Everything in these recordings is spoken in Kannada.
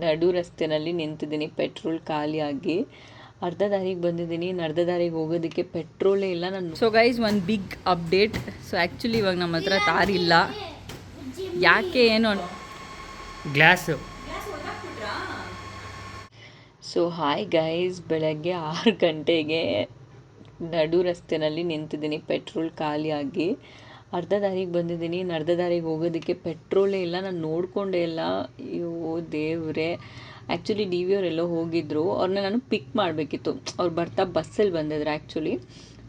ನಡು ರಸ್ತೆನಲ್ಲಿ ನಿಂತಿದ್ದೀನಿ. ಪೆಟ್ರೋಲ್ ಖಾಲಿಯಾಗಿ. ಅರ್ಧ ದಾರಿಗೆ ಬಂದಿದ್ದೀನಿ. ಇನ್ನು ಅರ್ಧ ದಾರಿಗೆ ಹೋಗೋದಕ್ಕೆ ಪೆಟ್ರೋಲೇ ಇಲ್ಲ. ನಾನು ಸೊ ಗೈಸ್ ಒಂದು ಬಿಗ್ ಅಪ್ಡೇಟ್ ಸೊ ಆ್ಯಕ್ಚುಲಿ ಇವಾಗ ನಮ್ಮ ಹತ್ರ ತಾರ್ ಇಲ್ಲ. ಯಾಕೆ ಏನು ಅನ್- ಗ್ಲಾಸು ಸೊ ಹಾಯ್ ಗೈಸ್ ಬೆಳಗ್ಗೆ ಆರು ಗಂಟೆಗೆ ನಡು ರಸ್ತೆನಲ್ಲಿ ನಿಂತಿದ್ದೀನಿ. ಪೆಟ್ರೋಲ್ ಖಾಲಿಯಾಗಿ. ಅರ್ಧ ದಾರಿಗೆ ಬಂದಿದ್ದೀನಿ, ಇನ್ನು ಅರ್ಧ ದಾರಿಗೆ ಹೋಗೋದಕ್ಕೆ ಪೆಟ್ರೋಲೇ ಇಲ್ಲ. ನಾನು ನೋಡಿಕೊಂಡೆ ಇಲ್ಲ ಅಯ್ಯೋ ದೇವರೇ. ಆ್ಯಕ್ಚುಲಿ ಡಿ ವಿ ಅವರೆಲ್ಲೋ ಹೋಗಿದ್ರು. ಅವ್ರನ್ನ ನಾನು ಪಿಕ್ ಮಾಡಬೇಕಿತ್ತು. ಅವ್ರು ಬರ್ತಾ ಬಸ್ಸಲ್ಲಿ ಬಂದಿದ್ರು ಆ್ಯಕ್ಚುಲಿ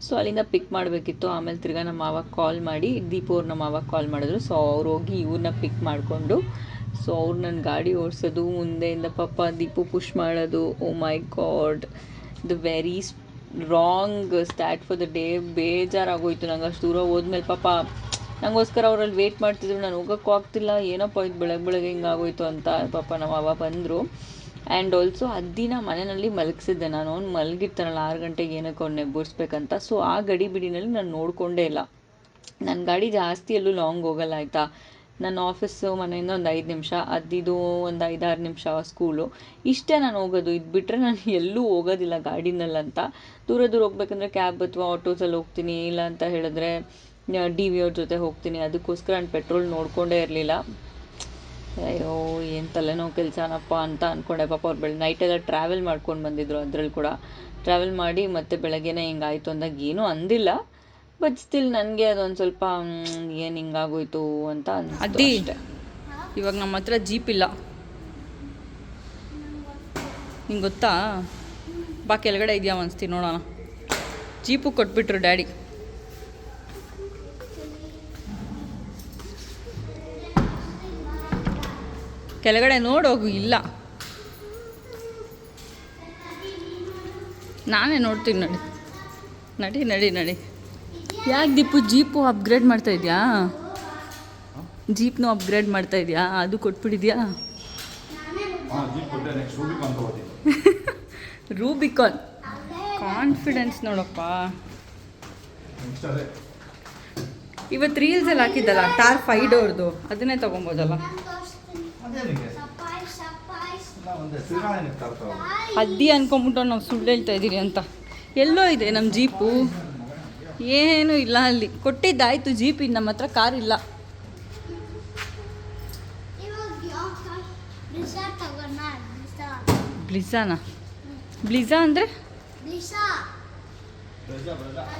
ಸೊ ಅಲ್ಲಿಂದ ಪಿಕ್ ಮಾಡಬೇಕಿತ್ತು. ಆಮೇಲೆ ತಿರ್ಗಾ ನಮ್ಮ ಮಾವ ಕಾಲ್ ಮಾಡಿ, ದೀಪು ಅವ್ರು ನಮ್ಮ ಮಾವ ಕಾಲ್ ಮಾಡಿದ್ರು. ಸೊ ಅವ್ರು ಹೋಗಿ ಇವ್ರನ್ನ ಪಿಕ್ ಮಾಡಿಕೊಂಡು ಸೊ ಅವ್ರು ನನ್ನ ಗಾಡಿ ಓಡಿಸೋದು, ಮುಂದೆಯಿಂದ ಪಾಪ ದೀಪು ಪುಷ್ ಮಾಡೋದು. ಓ my god the very wrong start for the day ಬೇಜಾರಾಗೋಯ್ತು. ನಂಗೆ ಅಷ್ಟು ದೂರ ಹೋದ್ಮೇಲೆ ಪಾಪ, ನಂಗೋಸ್ಕರ ಅವರಲ್ಲಿ ವೇಟ್ ಮಾಡ್ತಿದ್ರು. ನಾನು ಹೋಗೋಕ್ಕೂ ಆಗ್ತಿಲ್ಲ. ಏನಪ್ಪ ಇದು ಬೆಳಗ್ಗೆ ಬೆಳಗ್ಗೆ ಹಿಂಗಾಗೋಯ್ತು ಅಂತ ಪಾಪ ನಮ್ಮ ಅವ ಬಂದರು. ಆ್ಯಂಡ್ ಆಲ್ಸೋ ದಿನ ಮನೆಯಲ್ಲಿ ಮಲಗಿಸಿದ್ದೆ. ನಾನು ಅವ್ನು ಮಲಗಿರ್ತಾನಲ್ಲ, ಆರು ಗಂಟೆಗೆ ಏನಕ್ಕೆ ಅವ್ನು ನೆಬ್ಬರ್ಸ್ಬೇಕಂತ. ಸೊ ಆ ಗಡಿ ಬಿಡಿನಲ್ಲಿ ನಾನು ನೋಡಿಕೊಂಡೇ ಇಲ್ಲ. ನನ್ನ ಗಾಡಿ ಜಾಸ್ತಿ ಎಲ್ಲೂ ಲಾಂಗ್ ಹೋಗಲ್ಲ, ಆಯಿತಾ? ನನ್ನ ಆಫೀಸು ಮನೆಯಿಂದ ಒಂದು ಐದು ನಿಮಿಷ ಅದಿದು ಒಂದು ಐದಾರು ನಿಮಿಷ ಸ್ಕೂಲು ಇಷ್ಟೇ ನಾನು ಹೋಗೋದು. ಇದು ಬಿಟ್ಟರೆ ನಾನು ಎಲ್ಲೂ ಹೋಗೋದಿಲ್ಲ ಗಾಡಿನಲ್ಲಂತ ದೂರ ದೂರ ಹೋಗ್ಬೇಕಂದ್ರೆ ಕ್ಯಾಬ್ ಅಥವಾ ಆಟೋಸಲ್ಲಿ ಹೋಗ್ತೀನಿ. ಇಲ್ಲ ಅಂತ ಹೇಳಿದ್ರೆ ಡಿ ವಿ ಅವ್ರ ಜೊತೆ ಹೋಗ್ತೀನಿ. ಅದಕ್ಕೋಸ್ಕರ ನಾನು ಪೆಟ್ರೋಲ್ ನೋಡಿಕೊಂಡೇ ಇರಲಿಲ್ಲ. ಅಯ್ಯೋ, ಏನು ತಲೆನೋವು ಕೆಲಸನಪ್ಪ ಅಂತ ಅಂದ್ಕೊಂಡೆ ಪಾಪ ಅವ್ರು ಬೆಳೆ ನೈಟೆಲ್ಲ ಟ್ರಾವೆಲ್ ಮಾಡ್ಕೊಂಡು ಬಂದಿದ್ರು ಅದ್ರಲ್ಲಿ ಕೂಡ. ಟ್ರಾವೆಲ್ ಮಾಡಿ ಮತ್ತೆ ಬೆಳಗ್ಗೆನೇ ಹಿಂಗಾಯ್ತು ಅಂದಾಗ ಏನೂ ಅಂದಿಲ್ಲ. ಬಟ್ ಸ್ಟಿಲ್ ನನಗೆ ಅದೊಂದು ಸ್ವಲ್ಪ ಏನು ಹಿಂಗಾಗೋಯ್ತು ಅಂತ. ಅಷ್ಟೇ. ಇವಾಗ ನಮ್ಮ ಹತ್ರ ಜೀಪ್ ಇಲ್ಲ. ನಿಂಗೆ ಗೊತ್ತಾ? ಬಾ ಕೆಳಗಡೆ ಇದೆಯಾ ಅನಿಸ್ತೀನಿ ನೋಡೋಣ. ಜೀಪು ಕೊಟ್ಬಿಟ್ರು ಡ್ಯಾಡಿ. ಕೆಳಗಡೆ ನೋಡೋಗು ಇಲ್ಲ. ನಾನೇ ನೋಡ್ತೀನಿ ನಡಿ. ನಡಿ ನಡಿ ನಡಿ. ಯಾಕೆ ದೀಪು ಜೀಪು ಅಪ್ಗ್ರೇಡ್ ಮಾಡ್ತಾ ಇದೆಯಾ? ಜೀಪ್ನು ಅಪ್ಗ್ರೇಡ್ ಮಾಡ್ತಾ ಇದೆಯಾ? ಅದು ಕೊಟ್ಬಿಟ್ಟಿದ್ಯಾ ರೂಬಿಕಾನ್ ಕಾನ್ಫಿಡೆನ್ಸ್ ನೋಡಪ್ಪ. ಇವತ್ತು ರೀಲ್ಸ್ ಇವತ್ತು ರೀಲ್ಸಲ್ಲಿ ಹಾಕಿದ್ದಲ್ಲ ಟಾರ್ ಫೈವ್ ಡೋರ್ದು ಅದನ್ನೇ ತಗೊಬೋದಲ್ಲ. ಅದ್ದಿ ಅನ್ಕೊಂಬಿಟ್ಟು ನಾವು ಸುಳ್ಳು ಹೇಳ್ತಾ ಇದ್ದೀರಿ ಅಂತ. ಎಲ್ಲೋ ಇದೆ ನಮ್ಮ ಜೀಪು? ಏನೂ ಇಲ್ಲ ಅಲ್ಲಿ. ಕೊಟ್ಟಿದ್ದಾಯ್ತು ಜೀಪ್ ಇನ್ನು ನಮ್ಮ ಹತ್ರ ಕಾರ್ ಇಲ್ಲ. ಬ್ಲಿಝಾನ ಬ್ಲಿಝಾ ಅಂದರೆ?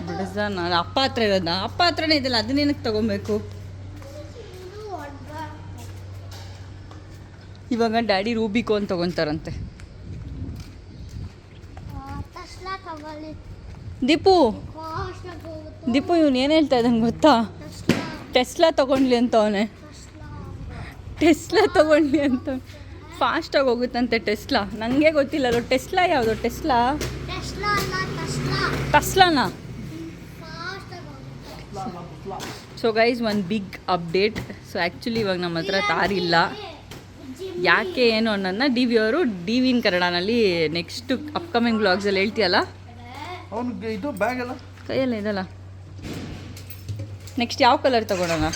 ಬ್ಲಿಝಾನ ಅಪ್ಪ ಹತ್ರ ಇರೋದಾ? ಅಪ್ಪ ಹತ್ರನೇ ಇದೆಯಲ್ಲ ಅದನ್ನೇನಕ್ಕೆ ತಗೊಬೇಕು? ಇವಾಗ ಡ್ಯಾಡಿ ರೂಬಿಕೋನ್ ತೊಗೊತಾರಂತೆ. ದೀಪು. ದೀಪು ಇವನು ಏನು ಹೇಳ್ತಾ ಇದ್ದಾನೆ ಗೊತ್ತಾ? ಟೆಸ್ಲಾ ತೊಗೊಂಡ್ಲಿ ಅಂತ ಅವನೆ. ಟೆಸ್ಲಾ ತೊಗೊಂಡ್ಲಿ ಅಂತ. ಫಾಸ್ಟಾಗಿ ಹೋಗುತ್ತಂತೆ ಟೆಸ್ಲಾ ನನಗೆ ಗೊತ್ತಿಲ್ಲಲ್ಲ ಟೆಸ್ಲಾ ಯಾವುದು? ಟೆಸ್ಲಾ ಟಸ್ಲಾನಾ ಸೊ ಗೈಸ್ ಒಂದು ಬಿಗ್ ಅಪ್ಡೇಟ್ ಸೊ ಆ್ಯಕ್ಚುಲಿ ಇವಾಗ ನಮ್ಮ ಹತ್ರ ತಾರ್ ಇಲ್ಲ. ಯಾಕೆ ಏನು ಅನ್ನೋದನ್ನ ಡಿ ವಿ ಅವರು ಡಿ ವಿನ್ ಕನ್ನಡನಲ್ಲಿ ನೆಕ್ಸ್ಟ್ ಅಪ್ಕಮಿಂಗ್ ಬ್ಲಾಗ್ಸಲ್ಲಿ ಹೇಳ್ತೀಯಲ್ಲ? ಅವ್ನಿಗೆ ಇದು ಬ್ಯಾಗ್ ಎಲ್ಲ? ಕೈಯಲ್ಲ ಇದಲ್ಲ. ನೆಕ್ಸ್ಟ್ ಯಾವ ಕಲರ್ ತಗೊಳೋಣ?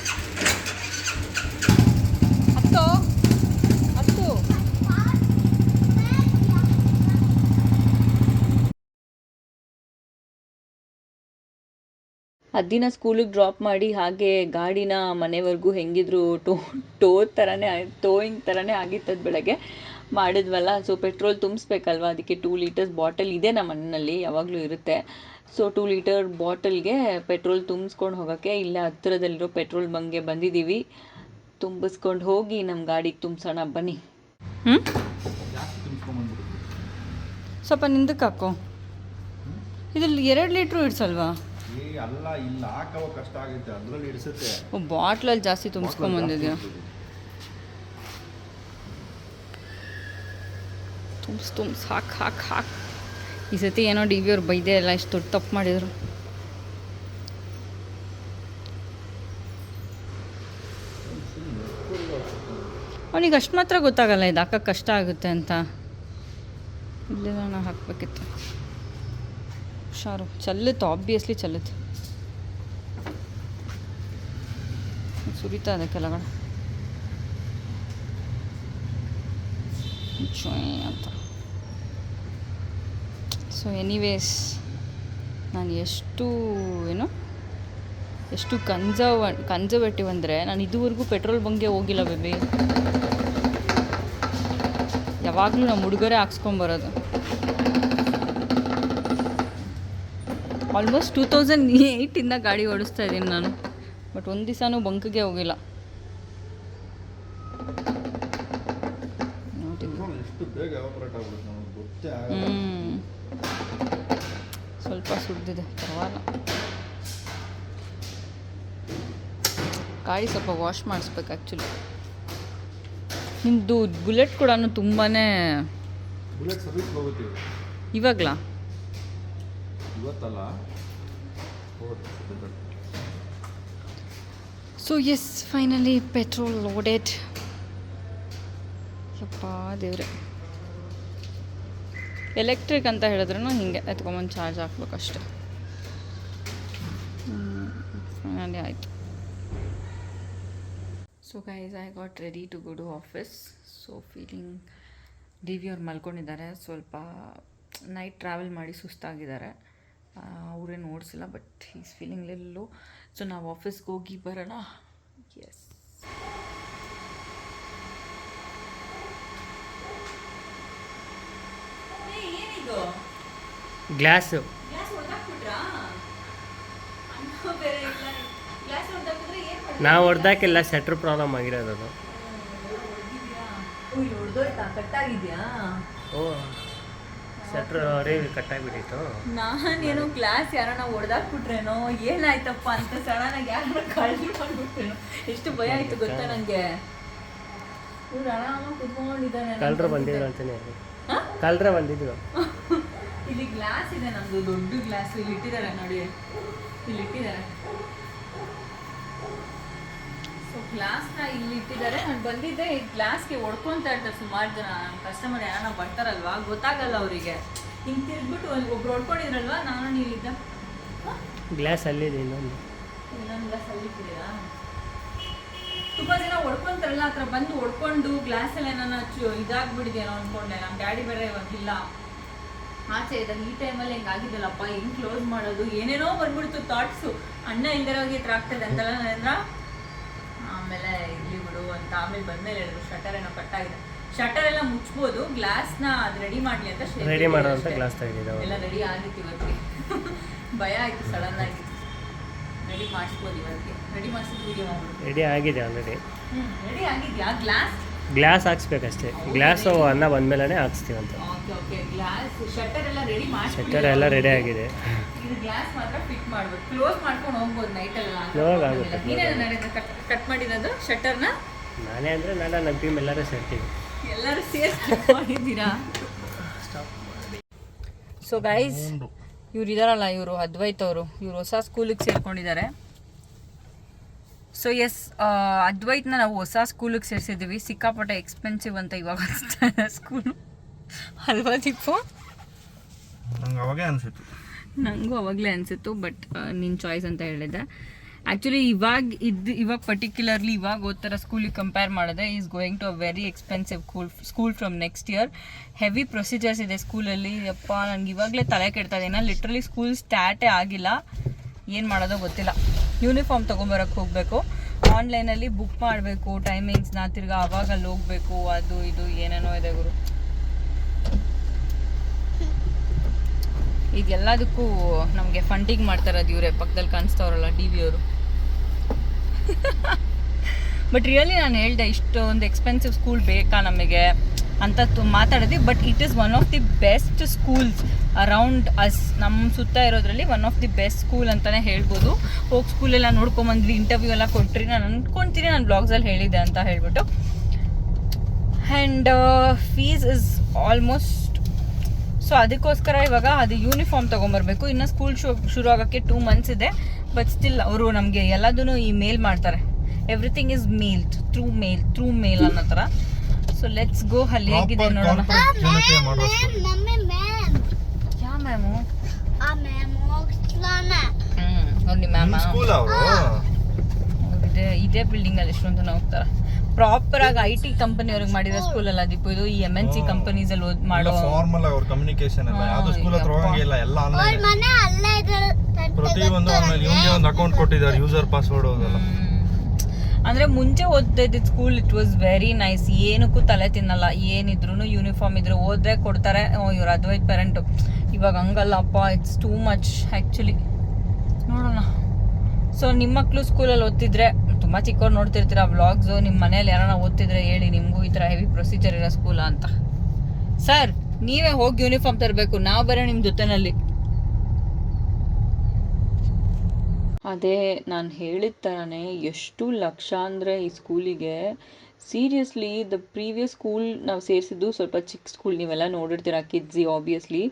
ಅದ್ದಿನ ಸ್ಕೂಲಿಗೆ ಡ್ರಾಪ್ ಮಾಡಿ ಹಾಗೆ ಗಾಡಿನ ಮನೆವರೆಗೂ ಹೆಂಗಿದ್ರು ಟೋ ಟೋ ಥರನೇ ಟೋಯಿಂಗ್ ಥರನೇ ಆಗಿತ್ತದು ಬೆಳಗ್ಗೆ. ಮಾಡಿದ್ವಲ್ಲ ಸೊ ಪೆಟ್ರೋಲ್ ತುಂಬಿಸ್ಬೇಕಲ್ವ? ಅದಕ್ಕೆ ಟೂ ಲೀಟರ್ಸ್ ಬಾಟಲ್ ಇದೆ ನಮ್ಮ ಮನೆಯಲ್ಲಿ ಯಾವಾಗಲೂ ಇರುತ್ತೆ. ಸೊ ಟೂ ಲೀಟರ್ ಬಾಟಲ್ಗೆ ಪೆಟ್ರೋಲ್ ತುಂಬಿಸ್ಕೊಂಡು ಹೋಗೋಕ್ಕೆ ಇಲ್ಲ ಹತ್ತಿರದಲ್ಲಿರೋ ಪೆಟ್ರೋಲ್ ಬಂಕ್ಗೆ ಬಂದಿದ್ದೀವಿ ತುಂಬಿಸ್ಕೊಂಡು ಹೋಗಿ ನಮ್ಮ ಗಾಡಿಗೆ ತುಂಬಿಸೋಣ ಬನ್ನಿ. ಹ್ಞೂ ಸ್ವಲ್ಪ ನಿಂದಕ್ಕೆ ಹಾಕೋ. ಇದ್ರಲ್ಲಿ ಎರಡು ಲೀಟ್ರು ಇಡ್ಸಲ್ವಾ? ಅಲ್ಲ ಇಲ್ಲ ಹಾಕವ ಕಷ್ಟ ಆಗುತ್ತೆ ಅದರಲ್ಲಿ ಇಡಿಸುತ್ತೆ ಬಾಟ್ಲಲ್ಲಿ ಜಾಸ್ತಿ ತುಂಬಿಸ್ಕೊಂಬಂದಿದ್ಯಾ ತುಂಬಿಸ್ ತುಂಬಿಸ್ ಹಾಕ್ ಹಾಕ್ ಹಾಕ್. ಈ ಸತಿ ಏನೋ ಡಿ ವಿ ಅವ್ರು ಬೈದೆ ಎಲ್ಲ ಇಷ್ಟು ದೊಡ್ಡ ತಪ್ಪು ಮಾಡಿದ್ರು. ಅವನಿಗೆ ಅಷ್ಟು ಮಾತ್ರ ಗೊತ್ತಾಗಲ್ಲ ಇದು ಹಾಕಕ್ಕೆ ಕಷ್ಟ ಆಗುತ್ತೆ ಅಂತ. ಇಲ್ಲಿ ನಾನು ಹಾಕಬೇಕಿತ್ತು. ಹುಷಾರು. ಚಲ್ಲುತ್ತೆ ಆಬ್ವಿಯಸ್ಲಿ ಚಲ್ಲುತ್ತೆ. ಸುರಿತಾ ಇದೆ ಕೆಲಗಳ ಚುಯ್ ಅಂತ. ಸೊ ಎನಿವೇಸ್ ನಾನು ಎಷ್ಟು, ಏನು, ಎಷ್ಟು ಕನ್ಸರ್ವ್, ಕನ್ಸರ್ವೇಟಿವ್ ಅಂದರೆ ನಾನು ಇದುವರೆಗೂ ಪೆಟ್ರೋಲ್ ಬಂಕ್ಗೆ ಹೋಗಿಲ್ಲ ಬೇಬಿ ಯಾವಾಗಲೂ ನಮ್ಮ ಹುಡುಗರೇ ಹಾಕ್ಸ್ಕೊಂಬರೋದು ಆಲ್ಮೋಸ್ಟ್ ಟೂ ತೌಸಂಡ್ ಏಯ್ಟಿಂದ ಗಾಡಿ ಓಡಿಸ್ತಾ ಇದ್ದೀನಿ ನಾನು. ಬಟ್ ಒಂದು ದಿವಸನೂ ಬಂಕ್ಗೆ ಹೋಗಿಲ್ಲ. ಸ್ವಲ್ಪ ಸುಡ್ದಿದೆ ಪರವಾಗಿಲ್ಲ. ಗಾಡಿ ಸ್ವಲ್ಪ ವಾಶ್ ಮಾಡಿಸ್ಬೇಕು ಆ್ಯಕ್ಚುಲಿ ನಿಮ್ಮದು ಬುಲೆಟ್ ಕೂಡ ತುಂಬಾ ಬುಲೆಟ್ ಸರ್ವಿಸ್ ಹೋಗುತ್ತೀವಿ ಇವಾಗಲಾ? ಇವತ್ತಲ್ಲ? So yes finally petrol loaded ಯಪ್ಪ, ದೇವ್ರೆ. ಎಲೆಕ್ಟ್ರಿಕ್ ಅಂತ ಹೇಳಿದ್ರೂ ಹಿಂಗೆ, ಎತ್ಕೊಂಬಂದು ಚಾರ್ಜ್ ಹಾಕ್ಬೇಕಷ್ಟೆ ಫೈನಲಿ ಆಯಿತು so guys I got ready to go to office so feeling D V ಅವ್ರು ಮಲ್ಕೊಂಡಿದ್ದಾರೆ. ಸ್ವಲ್ಪ ನೈಟ್ ಟ್ರಾವೆಲ್ ಮಾಡಿ ಸುಸ್ತಾಗಿದ್ದಾರೆ. ಅವರೇನು ಓಡಿಸಿಲ್ಲ ಬಟ್ ಈಸ್ ಫೀಲಿಂಗ್ ಲಿಲ್ಲು ಸೊ ನಾವು ಆಫೀಸ್ಗೆ ಹೋಗಿ ಬರೋಣ. Yes glass. ನಾವು ಹೊಡೆದಾಕಿಲ್ಲ ಶಟ್ರ್ ಪ್ರಾಬ್ಲಮ್ ಆಗಿರೋದು ಅದು. ಓ. ಶಟ್ರ್ ಕಟ್ಟಾಗ್ಬಿಟ್ಟಿತ್ತು. ನಾನೇನೋ ಗ್ಲಾಸ್ ಯಾರನ್ನ ಹೊಡೆದಾಕ್ಬಿಟ್ರೇನೋ ಏನಾಯ್ತಪ್ಪ ಅಂತ ಸಡನ್ನಾಗಿ ಯಾರನ್ನ ಕಳ್ಳಿ ಮಾಡ್ಬಿಟ್ರೇನೋ? ಎಷ್ಟು ಭಯ ಆಯ್ತು ಗೊತ್ತಾ ನಂಗೆ? ಇವ್ರು ಆರಾಮಾಗಿ ಕುತ್ಕೊಂಡಿದ್ದಾನೆ ಕಳ್ರೆ ಬಂದಿದ್ರು ಅಂತಾನೆ ಹಾ? ಕಳ್ರ ಬಂದಿದ್ರು. ಇಲ್ಲಿ ಗ್ಲಾಸ್ ಇದೆ ನಮ್ದು ದೊಡ್ಡ ಗ್ಲಾಸ್. ಇಲ್ಲಿ ಇಟ್ಟಿದ್ದಾರೆ ನೋಡಿ. ಇಲ್ಲಿ ಇಟ್ಟಿದ್ದಾರೆ. ಸೊ ಗ್ಲಾಸ್ನ ಇಲ್ಲಿ ಇಟ್ಟಿದ್ದಾರೆ. ನಾನು ಬಂದಿದ್ದೆ ಈ ಗ್ಲಾಸ್ಗೆ ಹೊಡ್ಕೊಂತಾ ಇರ್ತಾರೆ ಸುಮಾರು ಜನ. ಕಸ್ಟಮರ್ ಯಾರನ್ನ ಬರ್ತಾರಲ್ವಾ? ಗೊತ್ತಾಗಲ್ಲ ಅವರಿಗೆ. ಹಿಂಗೆ ತಿರ್ಗ್ಬಿಟ್ಟು ಒಂದ್- ಒಬ್ರು ಹೊಡ್ಕೊಂಡಿದ್ರಲ್ವಾ? ನಾನು ಇಲ್ಲಿದ್ದ ಗ್ಲಾಸ್ ಅಲ್ಲಿದೆ ಇನ್ನೊಂದು. ಇನ್ನೊಂದು ಗ್ಲಾಸ್ ಅಲ್ಲಿ ಇಟ್ಟಿದ್ದೀರಾ? ತುಂಬಾ ಜನ ಹೊಡ್ಕೊಂತಾರಲ್ಲ ಹತ್ರ ಬಂದು ಹೊಡ್ಕೊಂಡು ಗ್ಲಾಸ್ ಅಲ್ಲಿ ಏನಾನ ಚು ಇದಾಗ್ಬಿಡಿದೇನೋ ಅನ್ಕೊಂಡೆ. ನಮ್ಮ ಡ್ಯಾಡಿ ಬೇರೆ ಇವಾಗಿಲ್ಲ. ಆಚೆ ಇದ್ದಾಗ ಈ ಟೈಮಲ್ಲಿ ಹೆಂಗೆ ಆಗಿದ್ದಲ್ಲಪ್ಪ ಹೆಂಗ್ ಕ್ಲೋಸ್ ಮಾಡೋದು? ಏನೇನೋ ಬಂದ್ಬಿಡ್ತು ಥಾಟ್ಸು ಅಣ್ಣ ಇಲ್ದಿರೋ ಹೋಗಿ ಹತ್ರ ಆಗ್ತದೆ ಅಂತಲ್ಲ ನರೇಂದ್ರ? ಆಮೇಲೆ ಇಲ್ಲಿ ಬಿಡು ಅಂತ. ಆಮೇಲೆ ಬಂದ್ಮೇಲೆ ಹೇಳಿದ್ರು ಶಟರ್ ಏನೋ ಕಟ್ಟಾಗಿದೆ. ಶಟರ್ ಎಲ್ಲ ಮುಚ್ಬೋದು ಗ್ಲಾಸ್ನ ಅದು ರೆಡಿ ಮಾಡ್ಲಿ ಅಂತ ರೆಡಿ ಮಾಡೋಂಥ ಗ್ಲಾಸ್ ತೆಗೆದಿದ್ದಾವೆ ಎಲ್ಲ ರೆಡಿ ಆಗಿತ್ತು ಇವತ್ತಿಗೆ. ಭಯ ಆಯ್ತು ಸಡನ್ ಆಗಿ. ರೆಡಿ ಮಾಡಿಸ್ಬೋದು ಇವತ್ತಿಗೆ. ರೆಡಿ ಮಾಡಿಸಿದ ವಿಡಿಯೋ ಮಾಡ್ಬೋದು ರೆಡಿ ಆಗಿದೆ ಆಲ್ರೆಡಿ ರೆಡಿ ಆಗಿದ್ಯಾ? ಗ್ಲಾಸ್ ಗ್ಲಾಸ್ ಹಾಕ್ಸ್ಬೇಕಷ್ಟೇ. ಗ್ಲಾಸ್ ಅನ್ನ ಬಂದಮೇಲೆ ಹಾಕ್ಸ್ತೀವಂತ. ಓಕೆ ಓಕೆ ಗ್ಲಾಸ್ ಶಟರ್ ಎಲ್ಲ ರೆಡಿ ಮಾಡಿ ಶಟರ್ ಎಲ್ಲ ರೆಡಿ ಆಗಿದೆ. ಇದು ಗ್ಲಾಸ್ ಮಾತ್ರ ಫಿಟ್ ಮಾಡ್ಬೋದು ಕ್ಲೋಸ್ ಮಾಡ್ಕೊಂಡು ಹೋಗ್ಬೋದು ನೈಟಲ್ಲ ಕಟ್ ಕಟ್ ಮಾಡಿರೋದು ಶಟರ್ನ? ನಾನೇ ಅಂದರೆ ನಾನು ನಮ್ಮ ಟೀಮ್ ಎಲ್ಲರೂ ಸೇರ್ತೀವಿ. ಎಲ್ಲರೂ ಸೇರಿಸಿ ಮಾಡಿದ್ದೀರಾ ಸೊ ಗೈಸ್ ಇವ್ರು ಇದಾರಲ್ಲ ಇವರು ಅದ್ವೈತ್ ಅವರು. ಇವ್ರು ಹೊಸ ಸ್ಕೂಲಿಗೆ ಸೇರ್ಕೊಂಡಿದ್ದಾರೆ. ಸೊ ಎಸ್ ಅದ್ವೈತ್ನ ನಾವು ಹೊಸ ಸ್ಕೂಲಿಗೆ ಸೇರಿಸಿದ್ದೀವಿ. ಸಿಕ್ಕಾಪಟ್ಟೆ ಎಕ್ಸ್ಪೆನ್ಸಿವ್ ಅಂತ ಇವಾಗ ಅನಿಸ್ತಾ ಸ್ಕೂಲು ಅಲ್ವಾ ದೀಪು? ನಂಗೆ ಅವಾಗೇ ಅನಿಸಿತ್ತು. ನನಗೂ ಅವಾಗಲೇ ಅನಿಸಿತ್ತು ಬಟ್ ನಿನ್ನ ಚಾಯ್ಸ್ ಅಂತ ಹೇಳಿದೆ. ಆ್ಯಕ್ಚುಲಿ ಇವಾಗ ಇದು, ಇವಾಗ ಪರ್ಟಿಕ್ಯುಲರ್ಲಿ ಇವಾಗ ಓದ್ತಾರ ಸ್ಕೂಲಿಗೆ ಕಂಪೇರ್ ಮಾಡಿದ್ರೆ is going to a very expensive cool school from next year heavy procedures ಇದೆ ಸ್ಕೂಲಲ್ಲಿ ಅಪ್ಪ ನನಗೆ ಇವಾಗಲೇ ತಲೆ ಕೆಡ್ತಾ ಇದೆ. ಲಿಟ್ರಲಿ ಸ್ಕೂಲ್ ಸ್ಟಾರ್ಟೇ ಆಗಿಲ್ಲ. ಏನು ಮಾಡೋದೋ ಗೊತ್ತಿಲ್ಲ. ಯೂನಿಫಾರ್ಮ್ ತೊಗೊಂಬರಕ್ಕೆ ಹೋಗಬೇಕು. ಆನ್ಲೈನಲ್ಲಿ ಬುಕ್ ಮಾಡಬೇಕು ಟೈಮಿಂಗ್ಸ್ನ ತಿರ್ಗಿ ಅವಾಗ ಅಲ್ಲಿ ಹೋಗಬೇಕು. ಅದು, ಇದು, ಏನೇನೋ ಇದೆ ಗುರು. ಇದೆಲ್ಲದಕ್ಕೂ ನಮಗೆ ಫಂಡಿಂಗ್ ಮಾಡ್ತಾರದು ಇವರೇ ಪಕ್ಕದಲ್ಲಿ ಕಾಣಿಸ್ತವ್ರಲ್ಲ ಡಿ ವಿ ಅವರು. ಬಟ್ ರಿಯಲಿ ನಾನು ಹೇಳ್ದೆ, ಇಷ್ಟೊಂದು ಎಕ್ಸ್ಪೆನ್ಸಿವ್ ಸ್ಕೂಲ್ ಬೇಕಾ ನಮಗೆ? ಅಂತ ಮಾತಾಡಿದ್ವಿ but it is one of the best schools around us ನಮ್ಮ ಸುತ್ತ ಇರೋದ್ರಲ್ಲಿ one of the best school ಅಂತಲೇ ಹೇಳ್ಬೋದು. ಹೋಗಿ ಸ್ಕೂಲೆಲ್ಲ ನೋಡ್ಕೊಂಬಂದ್ವಿ ಇಂಟರ್ವ್ಯೂ ಎಲ್ಲ ಕೊಟ್ರಿ, ನಾನು ಅಂದ್ಕೊಂತೀನಿ ನಾನು ಬ್ಲಾಗ್ಸಲ್ಲಿ ಹೇಳಿದ್ದೆ ಅಂತ ಹೇಳ್ಬಿಟ್ಟು. And fees is almost so ಅದಕ್ಕೋಸ್ಕರ ಇವಾಗ ಅದು ಯೂನಿಫಾರ್ಮ್ ತೊಗೊಂಬರ್ಬೇಕು. ಇನ್ನು ಸ್ಕೂಲ್ ಶು ಶುರು ಆಗೋಕ್ಕೆ ಟೂ ಮಂತ್ಸ್ ಇದೆ. ಬಟ್ ಸ್ಟಿಲ್ ಅವರು ನಮಗೆ ಎಲ್ಲದನ್ನು ಈ ಮೇಲ್ ಮಾಡ್ತಾರೆ. Everything is mail through mail through mail ಅನ್ನೋ ಥರ ಸೊ ಲೆಟ್ಸ್ ಗೋ ಅಲ್ಲಿ ಹೇಗಿದೆ ನೋಡೋಣ. ಯಾ ಮ್ಯಾಮು ಆ ಮ್ಯಾಮ್ ಇದೇ ಇದೇ ಬಿಲ್ಡಿಂಗಲ್ಲಿ ಎಷ್ಟೊಂದು ಜನ ಹೋಗ್ತಾರೆ. ಪ್ರಾಪರ್ ಆಗಿ ಐ ಟಿ ಕಂಪನಿ ಅವ್ರಿಗೆ ಮಾಡಿದ ಸ್ಕೂಲ್ ಅಲ್ಲ ದೀಪು ಇದು ಈ ಎಂ ಎನ್ ಸಿ ಕಂಪನೀಸ್ ಅಲ್ಲಿ ಓದ್ ಮಾಡೋ ಫಾರ್ಮಲ್ ಅವ್ರ ಕಮ್ಯುನಿಕೇಶನ್ ಎಲ್ಲ. ಯಾವ್ದು ಸ್ಕೂಲ್ ಹತ್ರ ಹೋಗಂಗಿಲ್ಲ ಎಲ್ಲ ಆನ್ಲೈನ್ ಪ್ರತಿ ಒಂದು ಆನ್ಲೈನ್ ಇವ್ನಿಗೆ ಒಂದು ಅಕೌಂಟ್ ಕೊಟ್ಟಿದ್ದಾರೆ ಯೂಸರ್ ಪಾಸ್ವರ್ಡ್ ಹೋಗಲ್ಲ. ಅಂದ್ರೆ ಮುಂಚೆ ಓದ್ತಾ ಇದ್ದಿದ್ದು school it was very nice ಏನಕ್ಕೂ ತಲೆ ತಿನ್ನಲ್ಲ. ಏನಿದ್ರು ಯೂನಿಫಾರ್ಮ್ ಇದ್ರೆ ಓದ್ರೆ ಕೊಡ್ತಾರೆ. ಇವ್ರ ಅದ್ವೈತ್ ಪೇರೆಂಟ್ ಇವಾಗ ಹಂಗಲ್ಲಪ್ಪ ಇಟ್ಸ್ ಟೂ ಮಚ್ ಆ್ಯಕ್ಚುಲಿ ನೋಡೋಣ. ಸೊ ನಿಮ್ಮ ಮಕ್ಕಳು ಸ್ಕೂಲಲ್ಲಿ ಓದ್ತಿದ್ರೆ ತುಂಬ ಚಿಕ್ಕವ್ರು ನೋಡ್ತಿರ್ತೀರ ವ್ಲಾಗ್ಸು ನಿಮ್ಮ ಮನೇಲಿ ಯಾರನ್ನ ಓದ್ತಿದ್ರೆ ಹೇಳಿ, ನಿಮಗೂ ಈ ಥರ ಹೆವಿ ಪ್ರೊಸೀಜರ್ ಇರೋ ಸ್ಕೂಲ ಅಂತ. ಸರ್ ನೀವೇ ಹೋಗಿ ಯೂನಿಫಾರ್ಮ್ ತರಬೇಕು, ನಾವು ಬರೋ ನಿಮ್ಮ ಜೊತೆನಲ್ಲಿ. ಅದೇ ನಾನು ಹೇಳಿದ ಥರನೇ ಎಷ್ಟು ಲಕ್ಷ ಅಂದರೆ ಈ ಸ್ಕೂಲಿಗೆ ಸೀರಿಯಸ್ಲಿ ದ ಪ್ರೀವಿಯಸ್ ಸ್ಕೂಲ್ ನಾವು ಸೇರಿಸಿದ್ದು ಸ್ವಲ್ಪ ಚಿಕ್ಕ ಸ್ಕೂಲ್ ನೀವೆಲ್ಲ ನೋಡಿರ್ತೀರ ಕಿಡ್ಸಿ ಆಬ್ವಿಯಸ್ಲಿ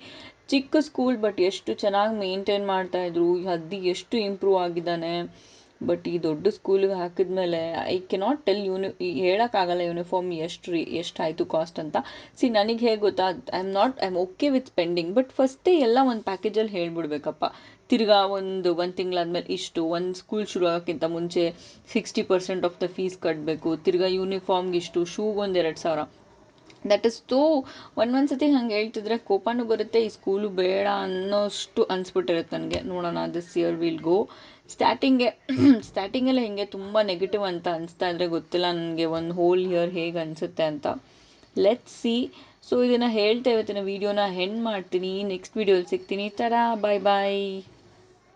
ಚಿಕ್ಕ ಸ್ಕೂಲ್ ಬಟ್ ಎಷ್ಟು ಚೆನ್ನಾಗಿ ಮೇಂಟೈನ್ ಮಾಡ್ತಾಯಿದ್ರು ಹದ್ದಿ ಎಷ್ಟು ಇಂಪ್ರೂವ್ ಆಗಿದ್ದಾನೆ. ಬಟ್ ಈ ದೊಡ್ಡ ಸ್ಕೂಲಿಗೆ ಹಾಕಿದ್ಮೇಲೆ ಐ ಕೆನಾಟ್ ಟೆಲ್ ಯೂನಿ ಹೇಳೋಕ್ಕಾಗಲ್ಲ ಯೂನಿಫಾರ್ಮ್ ಎಷ್ಟು ರೀ ಎಷ್ಟು ಆಯಿತು ಕಾಸ್ಟ್ ಅಂತ. ಸಿ ನನಗೆ ಹೇಗೆ ಗೊತ್ತಾ I am not I am okay with pending but ಫಸ್ಟೇ ಎಲ್ಲ ಒಂದು ಪ್ಯಾಕೇಜಲ್ಲಿ ಹೇಳ್ಬಿಡ್ಬೇಕಪ್ಪ. ತಿರ್ಗಾ ಒಂದು ಒಂದು ತಿಂಗಳಾದ್ಮೇಲೆ ಇಷ್ಟು, ಒಂದು ಸ್ಕೂಲ್ ಶುರು ಆಗೋಕ್ಕಿಂತ ಮುಂಚೆ sixty percent of the fees ಕಟ್ಟಬೇಕು ತಿರ್ಗಾ ಯೂನಿಫಾರ್ಮ್ಗೆ ಇಷ್ಟು ಶೂಗೆ ಒಂದು ಎರಡು ಸಾವಿರ. ದಟ್ ಇಸ್ ತೋ ಒಂದೊಂದು ಸತಿ ಹಂಗೆ ಹೇಳ್ತಿದ್ರೆ ಕೋಪನೂ ಬರುತ್ತೆ, ಈ ಸ್ಕೂಲು ಬೇಡ ಅನ್ನೋಷ್ಟು ಅನ್ಸ್ಬಿಟ್ಟಿರುತ್ತೆ ನನಗೆ. ನೋಡೋಣ ದಿಸ್ ಇಯರ್ ವಿಲ್ ಗೋ ಸ್ಟಾರ್ಟಿಂಗೆ ಸ್ಟಾರ್ಟಿಂಗೆಲ್ಲ ಹೇಗೆ ತುಂಬ ನೆಗೆಟಿವ್ ಅಂತ ಅನಿಸ್ತಾ ಇದ್ರೆ ಗೊತ್ತಿಲ್ಲ. ನನಗೆ ಒಂದು ಹೋಲ್ ಇಯರ್ ಹೇಗೆ ಅನಿಸುತ್ತೆ ಅಂತ. ಲೆಟ್ಸ್ ಸಿ ಸೊ ಇದನ್ನು ಹೇಳ್ತಾ ಇವತ್ತಿನ ವೀಡಿಯೋನ ಎಂಡ್ ಮಾಡ್ತೀನಿ. ನೆಕ್ಸ್ಟ್ ವೀಡಿಯೋಲಿ ಸಿಗ್ತೀನಿ. ತರಾ ಬಾಯ್ ಬಾಯ್